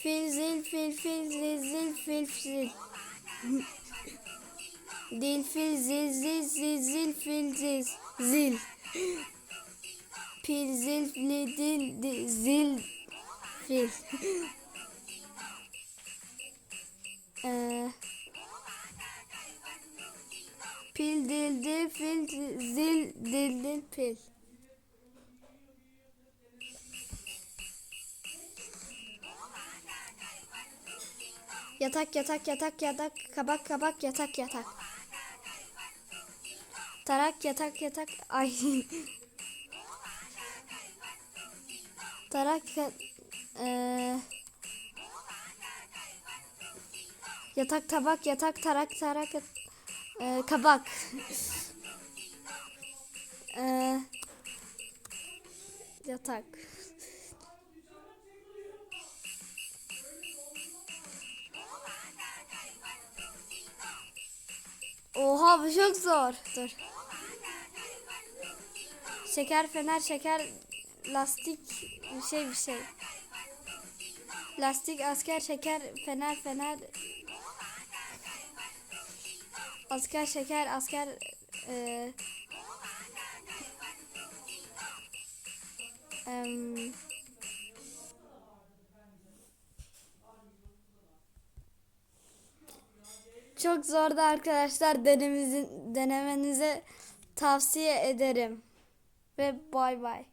Fil zil fil fil zil zil fil zil. Dil fil zil zil zil zil fil zil zil. Pil zil li dil di- zil fil. Ee, pil dil dil fil zil dil dil pil. Yatak yatak yatak yatak kabak kabak yatak yatak. Tarak yatak yatak ay. Tarak eee, yatak tabak yatak tarak tarak eee, kabak. Eee, yatak. Oha bu çok zor. Dur. Şeker fener şeker lastik bir şey bir şey. Lastik asker şeker fener fener asker şeker asker eee em, Çok zordu arkadaşlar denemizin denemenize tavsiye ederim. Ve bay bay.